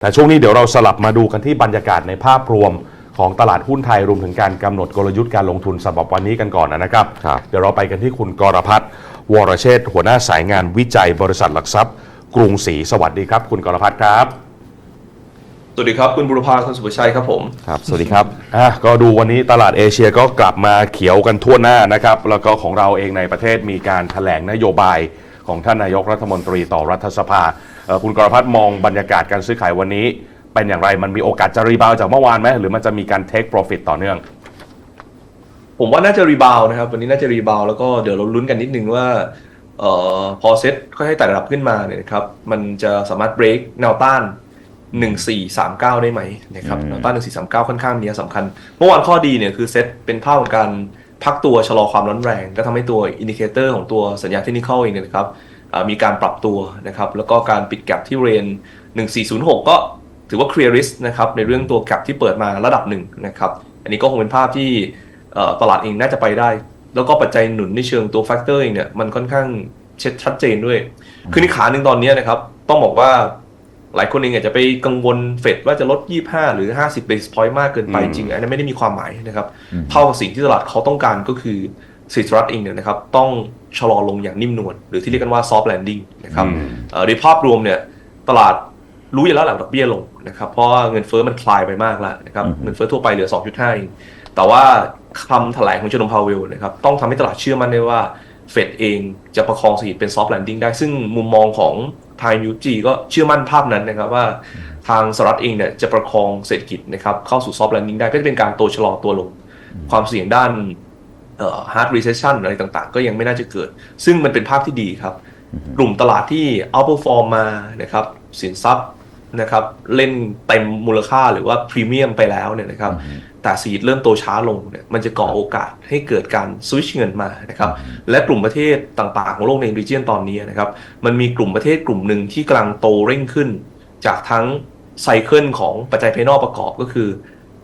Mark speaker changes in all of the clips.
Speaker 1: แต่ช่วงนี้เดี๋ยวเราสลับมาดูกันที่บรรยากาศในภาพรวมของตลาดหุ้นไทยรวมถึงการกำหนดกลยุทธ์การลงทุนสำหรับวันนี้กันก่อนนะครับ
Speaker 2: ครับ
Speaker 1: เดี๋ยวเราไปกันที่คุณกรพัฒน์วรเชษฐ์หัวหน้าสายงานวิจัยบริษัทหลักทรัพย์ กรุงศรีสวัสดีครับ คุณกรพัฒน์ครับ
Speaker 3: สวัสดีครับ คุณบุรพาคุณสุภชัยครับผม
Speaker 2: ครับสวัสดีครับ
Speaker 1: อะก็ดูวันนี้ตลาดเอเชียก็กลับมาเขียวกันทั่วหน้านะครับ แล้วก็ของเราเองในประเทศมีการแถลงนโยบายของท่านนายกรัฐมนตรีต่อรัฐสภาเอ่อ คุณกรพัฒน์มองบรรยากาศการซื้อขายวันนี้ เป็นอย่างไรมันมีโอกาสจะรีบาวด์จากเมื่อวานไหมหรือมันจะมีการเทคโปรฟิตต่อเนื่อง
Speaker 3: ผมว่าน่าจะรีบาวด์นะครับ วันนี้น่าจะรีบาวด์แล้วก็เดี๋ยวเราลุ้นกันนิดนึงว่าเอ่อพอเซ็ตค่อยๆไต่ระดับขึ้นมาเนี่ยนะครับมันจะสามารถ break แนวต้าน 1439 ได้ไหมนะครับ
Speaker 2: อืม
Speaker 3: แนวต้าน 1439 ค่อนข้างมีนัยสำคัญ เมื่อวานข้อดีเนี่ยคือเซ็ตเป็นภาพของการพักตัวชะลอความร้อนแรง ก็ทำให้ตัวอินดิเคเตอร์ของตัวสัญญาณเทคนิคเองเนี่ยนะครับเอ่อ มีการปรับตัวนะครับแล้วก็การปิดแกลบที่เรน 1406 ก็ถือว่า clear risk นะครับในเรื่องตัวแกลบที่เปิดมาระดับหนึ่งนะครับอันนี้ก็คงเป็นภาพที่เอ่อตลาดเองน่าจะไปได้ แล้วก็ปัจจัยหนุนในเชิงตัวแฟกเตอร์เองเนี่ยมันค่อนข้างเช็ดชัดเจนด้วย คือในขาหนึ่งตอนนี้นะครับต้องบอกว่าหลายคนเองอาจจะไปกังวลเฟดว่าจะลด 25 หรือ 50 basis point มากเกินไป
Speaker 1: อืม
Speaker 3: จริง อันนั้นไม่ได้มีความหมายนะครับ
Speaker 2: อืม
Speaker 3: เท่ากับสิ่งที่ตลาดเขาต้องการก็คือ สิทธิรัฐเองเนี่ยนะครับต้องชะลอลงอย่างนิ่มนวลหรือที่เรียกกันว่า soft landing นะครับ
Speaker 1: อืม
Speaker 3: เอ่อโดยภาพรวมเนี่ยตลาดรู้อยู่แล้วแหละดอกเบี้ยลงนะครับเพราะว่าเงินเฟ้อมันคลายไปมากแล้วนะครับ
Speaker 2: อืม
Speaker 3: เงินเฟ้อทั่วไปเหลือ 2.5เองแต่ว่าคำแถลงของเจอร์นพาวเวลนะครับต้องทำให้ตลาดเชื่อมั่นได้ว่าเฟดเองจะประคองเศรษฐกิจเป็น soft landing ได้ซึ่งมุมมองของทางยูจีก็เชื่อมั่นภาพนั้นนะครับว่าทางสหรัฐเองเนี่ยจะประคองเศรษฐกิจนะครับเข้าสู่ soft landing ได้ก็จะเป็นการโตชะลอตัวลง ความเสี่ยงด้าน เอ่อ hard recession อะไรต่างๆ ก็ยังไม่น่าจะเกิด ซึ่งมันเป็นภาพที่ดีครับ กลุ่มตลาดที่ outperform มานะครับสินทรัพย์นะครับเล่นเต็มมูลค่าหรือว่าพรีเมียมไปแล้วเนี่ยนะครับแต่สีดเริ่มโตช้าลงเนี่ยมันจะก่อโอกาสให้เกิดการสวิชเงินมานะครับและกลุ่มประเทศต่างๆ ของโลกในรีเจียนตอนนี้นะครับมันมีกลุ่มประเทศกลุ่มหนึ่งที่กำลังโตเร่งขึ้น จากทั้งไซเคิลของปัจจัยภายนอกประกอบก็คือ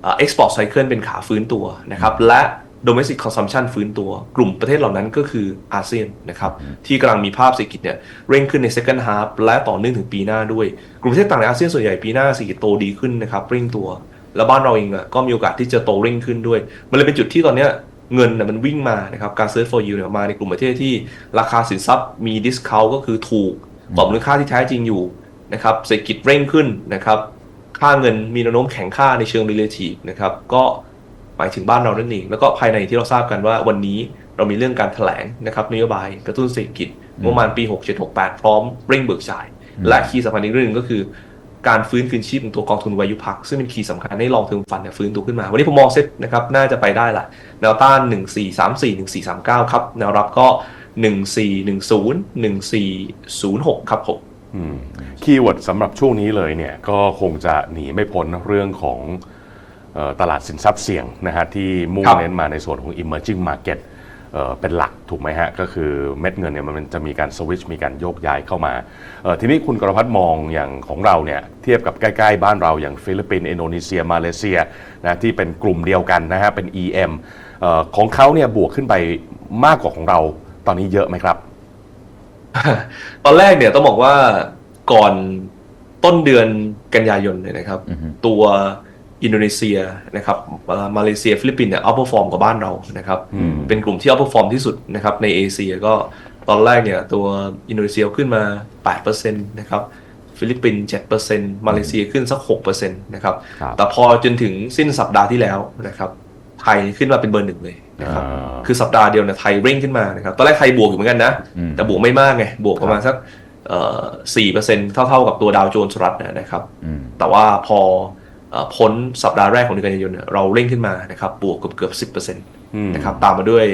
Speaker 3: เอ่อ็กซ์พอร์ตไซเคิลเป็นขาฟื้นตัวนะครับและ domestic consumption ฟื้นตัว กลุ่มประเทศเหล่านั้นก็คืออาเซียนนะครับที่กำลังมีภาพเศรษฐกิจเนี่ยเร่งขึ้นใน second half และต่อเนื่องถึงปีหน้าด้วย กลุ่มประเทศต่างในอาเซียนส่วนใหญ่ปีหน้าเศรษฐกิจโตดีขึ้นนะครับเร่งตัว แล้วบ้านเราเองอะก็มีโอกาสที่จะโตเร่งขึ้นด้วย มันเลยเป็นจุดที่ตอนเนี้ยเงินน่ะมันวิ่งมานะครับการ search for yield เนี่ยมาในกลุ่มประเทศที่ราคาสินทรัพย์มี discount ก็คือถูกกว่ามูลค่าที่แท้จริงอยู่นะครับเศรษฐกิจเร่งขึ้นนะครับค่าเงินมีแนวโน้มแข็งค่าในเชิง relative นะครับก็ หมายถึงบ้านเรานั่นเองแล้วก็ภายในที่เราทราบกันว่าวันนี้เรามีเรื่องการแถลงนะครับนโยบายกระตุ้นเศรษฐกิจงบประมาณปี 6768 พร้อมเร่งเบิกจ่าย และคีย์สำคัญอีกเรื่องหนึงก็คือ การฟื้นคืนชีพของตัวกองทุนวายุพัก ซึ่งเป็นคีย์สำคัญให้ลองเทอมฟันเนี่ยฟื้นตัวขึ้นมา วันนี้ผมมองเซ็ตนะครับน่าจะไปได้ละแนวต้าน 1434 1439 ครับ แนวรับก็ 1410 1406 ครับผม
Speaker 1: คีย์เวิร์ดสำหรับช่วงนี้เลยเนี่ยก็คงจะหนีไม่พ้นเรื่องของเออ ตลาดสินทรัพย์เสี่ยงนะฮะที่มุ่ง
Speaker 3: ครับ
Speaker 1: เน้นมาในส่วนของ emerging market เอ่อเป็นหลักถูกไหมฮะ ก็คือเม็ดเงินเนี่ยมันจะมีการสวิตช์มีการโยกย้ายเข้ามาเอ่อทีนี้คุณกรพัฒน์มองอย่างของเราเนี่ยเทียบกับใกล้ๆ บ้านเราอย่างฟิลิปปินส์อินโดนีเซีย มาเลเซียนะที่เป็นกลุ่มเดียวกันนะฮะ เป็น EM เอ่อของเขาเนี่ยบวกขึ้นไปมากกว่าของเราตอนนี้เยอะไหมครับ
Speaker 3: ตอนแรกเนี่ยต้องบอกว่าก่อนต้นเดือนกันยายนเนี่ยนะครับ
Speaker 2: อือฮึ
Speaker 3: ตัว อินโดนีเซียนะครับเอ่อมาเลเซียฟิลิปปินส์เนี่ยอัพเปอร์ฟอร์มกว่าบ้านเรานะครับ
Speaker 1: อืม
Speaker 3: เป็นกลุ่มที่อัพเปอร์ฟอร์มที่สุดนะครับในเอเชียก็ตอนแรกเนี่ยตัวอินโดนีเซียขึ้นมา 8%นะครับฟิลิปปินส์7%มาเลเซียขึ้นสัก6%นะครับ
Speaker 2: ครับ
Speaker 3: แต่พอจนถึงสิ้นสัปดาห์ที่แล้วนะครับไทยขึ้นมาเป็นเบอร์หนึ่งเลยนะครับ
Speaker 1: อ่า
Speaker 3: คือสัปดาห์เดียวเนี่ยไทยเร่งขึ้นมานะครับตอนแรกไทยบวกอยู่เหมือนกันนะ
Speaker 2: อืม
Speaker 3: แต่บวกไม่มากไงบวกประมาณสักสี่เปอร์เซ็นต์เท่าๆกับตัวดาวโจนส์รัฐนะครับ
Speaker 2: อืม
Speaker 3: แต่ว่าพอเอ่อ พ้นสัปดาห์แรกของเดือนกันยายนเนี่ยเราเร่งขึ้นมานะครับบวกเกือบเกือบสิบเปอร์เซ็นต์
Speaker 1: อืม
Speaker 3: นะครับตามมาด้วย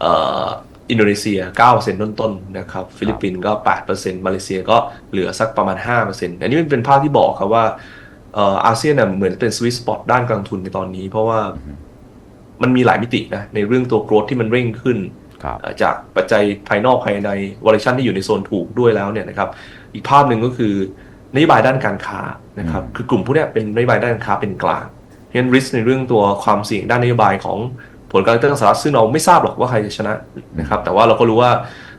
Speaker 3: เอ่ออินโดนีเซีย 9%ต้นๆนะครับ ฟิลิปปินส์ก็ 8%มาเลเซียก็เหลือสักประมาณ 5%อันนี้มันเป็นภาพที่บอกครับว่าเอ่ออาเซียนน่ะเหมือนเป็นสวิตสปอตด้านการลงทุนในตอนนี้ เพราะว่ามันมีหลายมิตินะในเรื่องตัวโกรธที่มันเร่งขึ้น
Speaker 2: ครับ
Speaker 3: เอ่อจากปัจจัยภายนอกภายในวอลเลชันที่อยู่ในโซนถูกด้วยแล้วเนี่ยนะครับ อีกภาพหนึ่งก็คือ นโยบายด้านการค้านะครับคือกลุ่มพวกเนี้ยเป็นนโยบายด้านการค้าเป็นกลางเพราะฉะนั้นริสในเรื่องตัวความเสี่ยงด้านนโยบายของผลการเลือกตั้งสหรัฐซึ่งเราไม่ทราบหรอกว่าใครจะชนะนะครับแต่ว่าเราก็รู้ว่า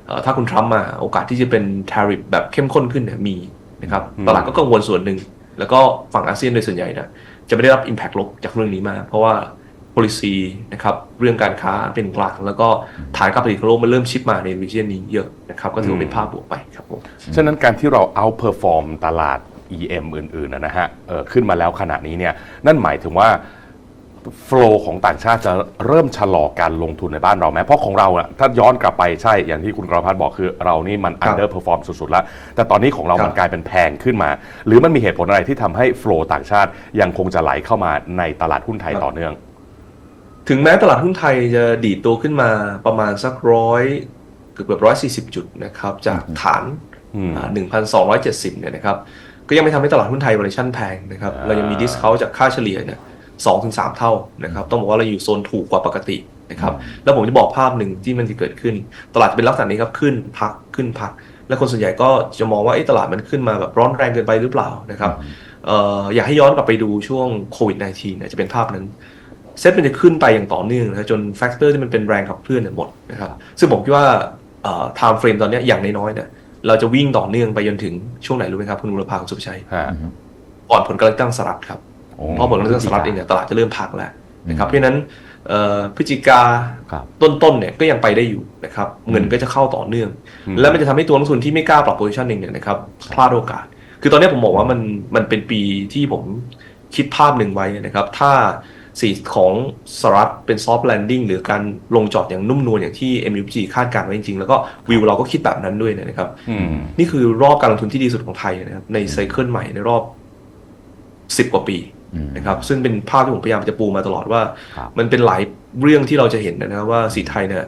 Speaker 3: เอ่อถ้าคุณทรัมป์มาโอกาสที่จะเป็น tariff แบบเข้มข้นขึ้นเนี่ยมีนะครับ
Speaker 1: อืม
Speaker 3: ตลาดก็กังวลส่วนหนึ่ง แล้วก็ฝั่งอาเซียนโดยส่วนใหญ่เนี่ยจะไม่ได้รับ Impact ลบจากเรื่องนี้มากเพราะว่า policy นะครับเรื่องการค้าเป็นหลักแล้วก็ฐานการผลิตของโลกมันเริ่มชิปมาใน region นี้เยอะนะครับก็ถือว่าเป็นภาพบวกไปครับผม
Speaker 1: ฉะนั้นการที่เรา outperform ตลาด EM อื่นๆนะนะฮะเอ่อขึ้นมาแล้วขณะนี้เนี่ยนั่นหมายถึงว่า flow ของต่างชาติจะเริ่มชะลอการลงทุนในบ้านเราไหมเพราะของเราอะถ้าย้อนกลับไปใช่อย่างที่คุณกรพัฒน์บอกคือเรานี่มัน
Speaker 3: ครับ
Speaker 1: underperform สุดๆแล้ว แต่ตอนนี้ของเรา
Speaker 3: ครับ
Speaker 1: มันกลายเป็นแพงขึ้นมา หรือมันมีเหตุผลอะไรที่ทำให้ flow ต่างชาติยังคงจะไหลเข้ามาในตลาดหุ้นไทยต่อเนื่อง
Speaker 3: ถึงแม้ตลาดหุ้นไทยจะดีดตัวขึ้นมาประมาณสักร้อยเกือบเกือบร้อยสี่สิบจุดนะครับจากฐาน
Speaker 1: อืม
Speaker 3: หนึ่งพันสองร้อยเจ็ดสิบเนี่ยนะครับก็ยังไม่ทำให้ตลาดหุ้นไทย valuation แพงนะครับ
Speaker 1: อ่า
Speaker 3: เรายังมี discount จากค่าเฉลี่ยเนี่ยสองถึงสามเท่านะครับต้องบอกว่าเราอยู่โซนถูกกว่าปกตินะครับแล้วผมจะบอกภาพหนึ่งที่มันจะเกิดขึ้น ตลาดจะเป็นลักษณะนี้ครับขึ้นพักขึ้นพัก และคนส่วนใหญ่ก็จะมองว่าเอ๊ะตลาดมันขึ้นมาแบบร้อนแรงเกินไปหรือเปล่านะครับเอ่ออยากให้ย้อนกลับไปดูช่วงโควิด -19 เนี่ยจะเป็นภาพนั้น เซ็ตมันจะขึ้นไปอย่างต่อเนื่องนะครับจนแฟกเตอร์ที่มันเป็นแรงขับเคลื่อนเนี่ยหมดนะครับซึ่งผมคิดว่าไทม์เฟรมตอนเนี้ยอย่างน้อยๆเนี่ยเราจะวิ่งต่อเนื่องไปจนถึงช่วงไหนรู้ไหมครับคุณบุรพาคุณสุภชัย
Speaker 1: ฮะ
Speaker 3: ก่อนผลการเลือกตั้งสหรัฐครับ
Speaker 2: โอ้
Speaker 3: เพราะผลการเลือกตั้งสหรัฐเองเนี่ยตลาดจะเริ่มพักแล้วนะครับเพราะฉะนั้นเอ่อพฤศจิกา
Speaker 2: ครับ
Speaker 3: ต้นๆเนี่ยก็ยังไปได้อยู่นะครับเงินก็จะเข้าต่อเนื่อง
Speaker 1: อืม
Speaker 3: แล้วมันจะทำให้ตัวนักลงทุนที่ไม่กล้าปรับโพซิชันเองเนี่ยนะครับพลาดโอกาส คือตอนนี้ผมบอกว่ามันมันเป็นปีที่ผมคิดภาพหนึ่งไว้นะครับ ถ้า สีของสหรัฐเป็นซอฟต์แลนดิ้งหรือการลงจอดอย่างนุ่มนวลอย่างที่ MUFG คาดการณ์ไว้จริงๆ แล้วก็วิวเราก็คิดแบบนั้นด้วยนะครับ
Speaker 1: อืม
Speaker 3: นี่คือรอบการลงทุนที่ดีสุดของไทยนะครับในไซเคิลใหม่ในรอบ10กว่าปี
Speaker 2: อืม
Speaker 3: นะครับซึ่งเป็นภาพที่ผมพยายามจะปูมาตลอดว่า
Speaker 2: ครับ
Speaker 3: มันเป็นหลายเรื่องที่เราจะเห็นนะครับว่าสีไทยเนี่ย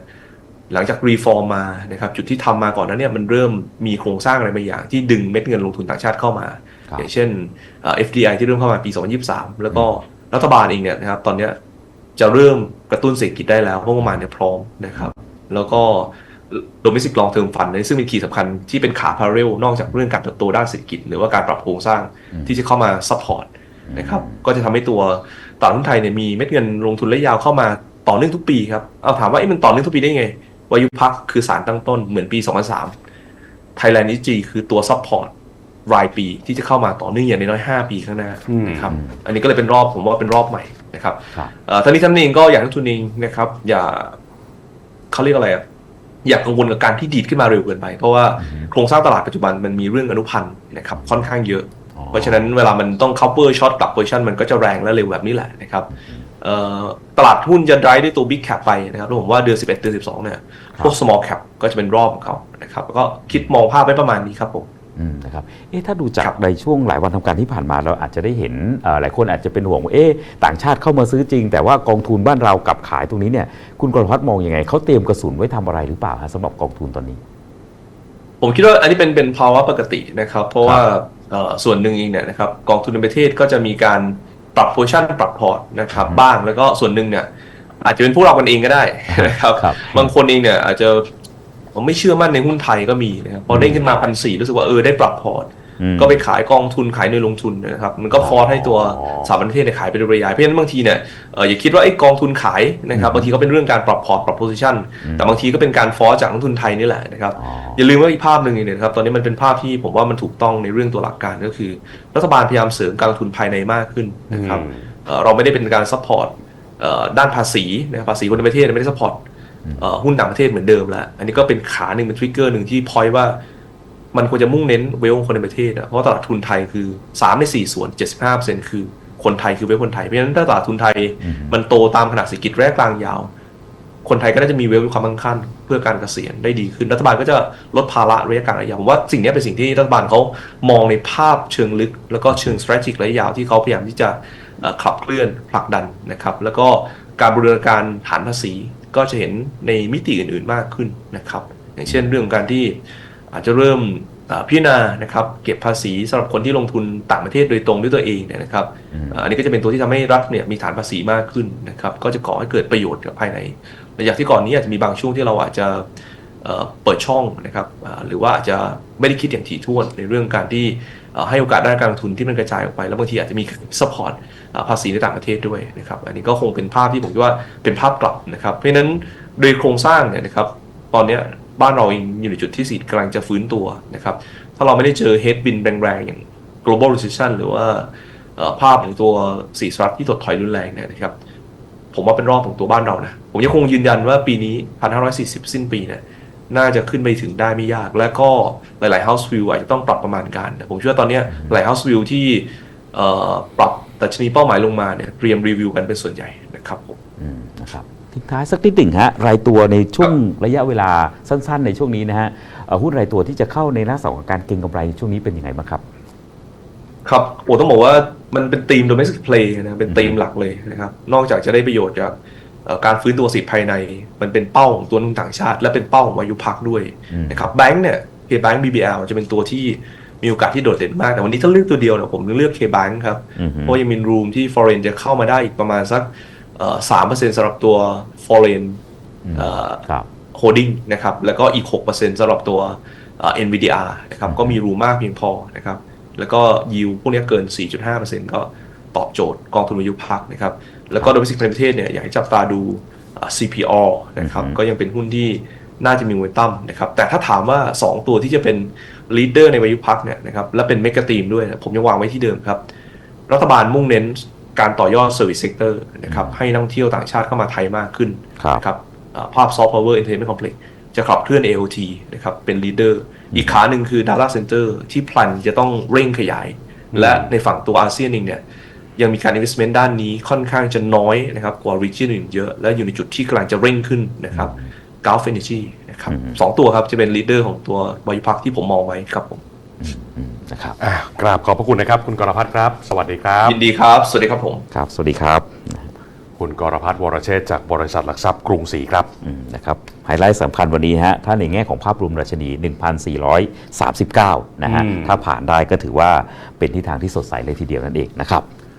Speaker 3: หลังจากรีฟอร์มมานะครับจุดที่ทำมาก่อนนั้นเนี่ยมันเริ่มมีโครงสร้างอะไรบางอย่าง ที่ดึงเม็ดเงินลงทุนต่างชาติเข้ามา
Speaker 2: ครับ
Speaker 3: อย่างเช่นเอ่อ FDI ที่เริ่มเข้ามาปี 2023 แล้วก็ รัฐบาลเองเนี่ยนะครับตอนเนี้ยจะเริ่มกระตุ้นเศรษฐกิจได้แล้วเพราะงบประมาณเนี่ยพร้อมนะครับ แล้วก็ domestic long term fund เนี่ยซึ่งเป็นคีย์สำคัญที่เป็นขา parallel นอกจากเรื่องการเติบโตด้านเศรษฐกิจ หรือว่าการปรับโครงสร้างที่จะเข้ามา support นะครับก็จะทำให้ตัวตลาดหุ้นไทยเนี่ยมีเม็ดเงินลงทุนระยะยาวเข้ามาต่อเนื่องทุกปีครับเอาถามว่าเอ๊ะมันต่อเนื่องทุกปีได้ไงวายุพักคือสารตั้งต้นเหมือนปี 2003 Thailand ESG คือตัว support รายปีที่จะเข้ามาต่อเนื่องอย่างน้อยๆ5ปีข้างหน้า
Speaker 1: อืม
Speaker 3: นะครับอันนี้ก็เลยเป็นรอบผมว่าเป็นรอบใหม่นะครับ
Speaker 2: ครับ
Speaker 3: เอ่อท่านนี้ท่านเองก็อยากให้นักทุนเองนะครับ อย่าเขาเรียกอะไรอะอย่ากังวลกับการที่ดีดขึ้นมาเร็วเกินไป เพราะว่าโครงสร้างตลาดปัจจุบันมันมีเรื่องอนุพันธ์นะครับค่อนข้างเยอะ
Speaker 2: อ๋อ
Speaker 3: เพราะฉะนั้นเวลามันต้อง cover short กลับ position มันก็จะแรงและเร็วแบบนี้แหละนะครับเอ่อตลาดหุ้นจะ drive ด้วยตัว big cap ไปนะครับแล้วผมว่าเดือน 11 เดือน 12 เนี่ยพวก small cap ก็จะเป็นรอบของเขานะครับแล้วก็คิดมองภาพไว้ประมาณนี้ครับผม
Speaker 2: อืม นะครับเอ๊ะถ้าดูจาก
Speaker 3: ครับ
Speaker 2: ในช่วงหลายวันทำการที่ผ่านมาเราอาจจะได้เห็นเอ่อหลายคนอาจจะเป็นห่วงว่าเอ๊ะต่างชาติเข้ามาซื้อจริง แต่ว่ากองทุนบ้านเรากลับขายตรงนี้เนี่ยคุณกรพัฒน์มองอยังไงเขาเตรียมกระสุนไว้ทำอะไรหรือเปล่าฮะสำหรับกองทุนตอนนี้
Speaker 3: ผมคิดว่าอันนี้เป็นเป็นภาวะปกตินะครับ เพราะว่าเอ่อส่วนหนึ่งเองเนี่ยนะครับกองทุนในประเทศก็จะมีการปรับโพชั่นปรับพอร์ตนะครับบ้างแล้วก็ส่วนหนึ่งเนี่ยอาจจะเป็นพวกเรากันเองก็ได้นะครับ
Speaker 2: ครับ
Speaker 3: บางคนเองเนี่ยอาจจะผม ไม่เชื่อมั่นในหุ้นไทยก็มีนะครับพอเด้งขึ้นมาพันสี่รู้สึกว่าเออได้ปรับพอร์ต
Speaker 2: อืม
Speaker 3: ก็ไปขายกองทุนขายในลงทุนนะครับมันก็ฟอร์สให้ตัว
Speaker 2: อ๋อ
Speaker 3: สถาบันประเทศเนี่ยขายไปโดยปริยายเพราะฉะนั้นบางทีเนี่ยเอ่ออย่าคิดว่าไอ้กองทุนขายนะครับบางทีก็เป็นเรื่องการปรับพอร์ตปรับโพซิชันแต่บางทีก็เป็นการฟอร์สจากนักลงทุนไทยนี่แหละนะครับ
Speaker 2: อ๋อ
Speaker 3: อย่าลืมว่าอีกภาพหนึ่งเนี่ยนะครับตอนนี้มันเป็นภาพที่ผมว่ามันถูกต้องในเรื่องตัวหลักการก็คือ รัฐบาลพยายามเสริมการลงทุนภายในมากขึ้นนะครับ
Speaker 1: อืม
Speaker 3: เอ่อเราไม่ได้เป็นการซัพพอร์ตด้านภาษีนะครับภาษีคนในประเทศไม่ได้ซัพพอร์ต หุ้นต่างประเทศเหมือนเดิมแล้วอันนี้ก็เป็นขาหนึ่งเป็นทริกเกอร์หนึ่งที่พอยว่า มันควรจะมุ่งเน้นเวลคนในประเทศอะเพราะว่าตลาดทุนไทยคือ3ใน4ส่วน75%คือคนไทยคือเวลคนไทยเพราะฉะนั้นถ้าตลาดทุนไทยมันโตตามขนาดเศรษฐกิจระยะกลางยาว คนไทยก็น่าจะมีเวลมีความมั่งคั่งเพื่อการเกษียณได้ดีขึ้นรัฐบาลก็จะลดภาระระยะกลางระยะยาวผมว่าสิ่งนี้เป็นสิ่งที่รัฐบาลเขามองในภาพเชิงลึก แล้วก็เชิง strategic ระยะยาวที่เขาพยายามที่จะเอ่อขับเคลื่อนผลักดันนะครับ แล้วก็การบริหารการฐานภาษี ก็จะเห็นในมิติอื่นๆมากขึ้นนะครับ อย่างเช่นเรื่องของการที่อาจจะเริ่มเอ่อพิจารณานะครับเก็บภาษีสำหรับคนที่ลงทุนต่างประเทศโดยตรงด้วยตัวเองเนี่ยนะครับเอ่ออันนี้ก็จะเป็นตัวที่ทำให้รัฐเนี่ยมีฐานภาษีมากขึ้นนะครับ ก็จะก่อให้เกิดประโยชน์กับภายในระยะที่ก่อนนี้อาจจะมีบางช่วงที่เราอาจจะเอ่อเปิดช่องนะครับอ่าหรือว่าอาจจะไม่ได้คิดอย่างถี่ถ้วนในเรื่องการที่เอ่อ ให้โอกาสด้านการลงทุนที่มันกระจายออกไป แล้วบางทีอาจจะมีซัพพอร์ตภาษีในต่างประเทศด้วยนะครับอันนี้ก็คงเป็นภาพที่ผมคิดว่าเป็นภาพกลับนะครับเพราะฉะนั้นโดยโครงสร้างเนี่ยนะครับตอนนี้บ้านเราเองอยู่ในจุดที่สีกำลังจะฟื้นตัวนะครับถ้าเราไม่ได้เจอเฮดบินแรงๆอย่าง global recession หรือว่าภาพของตัวสีสหรัฐที่ถดถอยรุนแรงเนี่ยนะครับผมว่าเป็นรอบของตัวบ้านเรานะผมยังคงยืนยันว่าปีนี้ 1,540 สิ้นปีเนี่ย น่าจะขึ้นไปถึงได้ไม่ยาก และก็หลายๆ house view อาจจะต้องปรับประมาณการแต่ผมเชื่อว่าตอนเนี้ยหลาย house view ที่เอ่อปรับดัชนีเป้าหมายลงมาเนี่ยเตรียมรีวิวกันเป็นส่วนใหญ่นะครับผม
Speaker 2: อืมนะครับทิ้งท้ายสักนิดหนึ่งฮะรายตัวในช่วงระยะเวลาสั้น ๆ ในช่วงนี้นะฮะเอ่อหุ้นรายตัวที่จะเข้าในลักษณะของการเก็งกำไรในช่วงนี้เป็นยังไงบ้างครับ
Speaker 3: ครับโอ้ต้องบอกว่ามันเป็นธีม domestic play นะเป็นธีมหลักเลยนะครับ นอกจากจะได้ประโยชน์จากเอ่อ การฟื้นตัวเศรษฐกิจภายใน มันเป็นเป้าของตัวนักลงทุนต่างชาติ และเป็นเป้าของวายุพักด้วย
Speaker 2: อืม
Speaker 3: นะครับแบงก์เนี่ย K-Bank BBL จะเป็นตัวที่มีโอกาสที่โดดเด่นมาก แต่วันนี้ถ้าเลือกตัวเดียวเนี่ยผมเลือก K-Bank ครับ
Speaker 2: อือฮึ
Speaker 3: เพราะยังมีรูมที่ foreign จะเข้ามาได้อีกประมาณสักสามเปอร์เซ็นต์สำหรับตัว foreign เอ่อ
Speaker 2: ครับ
Speaker 3: โฮดดิ้งนะครับแล้วก็อีก6%สำหรับตัวเอ่อ NVDR นะครับก็มีรูมากเพียงพอนะครับแล้วก็ยิวพวกเนี้ยเกิน 4.5%ก็ ตอบโจทย์กองทุนอายุพักนะครับแล้วก็โดยวิสิกในประเทศเนี่ยอยากให้จับตาดูเอ่อ CPO นะครับ
Speaker 2: อือฮึ
Speaker 3: ก็ยังเป็นหุ้นที่น่าจะมีโมเมนตัมนะครับแต่ถ้าถามว่า 2 ตัวที่จะเป็นลีดเดอร์ในวายุพักเนี่ยนะครับและเป็นเมกะตีมด้วยนะผมยังวางไว้ที่เดิมครับ รัฐบาลมุ่งเน้นการต่อยอด Service Sector นะครับให้นักท่องเที่ยวต่างชาติเข้ามาไทยมากขึ้น
Speaker 2: ครับ
Speaker 3: นะครับอ่าภาพ Soft Power Entertainment Complex จะขับเคลื่อน AOT นะครับเป็น leader อีกขาหนึ่งคือ Data Center ที่พลันจะต้องเร่งขยาย และในฝั่งตัวอาเซียนเองเนี่ย ยังมีการ investment ด้านนี้ค่อนข้างจะน้อยนะครับกว่า region อื่นเยอะ และอยู่ในจุดที่กำลังจะเร่งขึ้นนะครับ Gulf Energy นะครับสองตัวครับจะเป็น leader ของตัววายุพักที่ผมมองไว้ครับผม
Speaker 2: อืมนะครับ
Speaker 1: อ่ากราบขอบพระคุณนะครับ คุณกรพัฒน์ครับ สวัสดีครับ
Speaker 3: ยินดีครับ สวัสดีครับผม
Speaker 2: ครับ สวัสดีครับ
Speaker 1: คุณกรพัฒน์วรเชษฐ์จากบริษัทหลักทรัพย์กรุงศรีครับ
Speaker 2: อืมนะครับ ไฮไลท์สำคัญวันนี้ฮะ ถ้าในแง่ของภาพรวมดัชนี 1,439 นะฮะ
Speaker 1: อืม
Speaker 2: ถ้าผ่านได้ก็ถือว่าเป็นทิศทางที่สดใสเลยทีเดียวนั่นเองนะครับ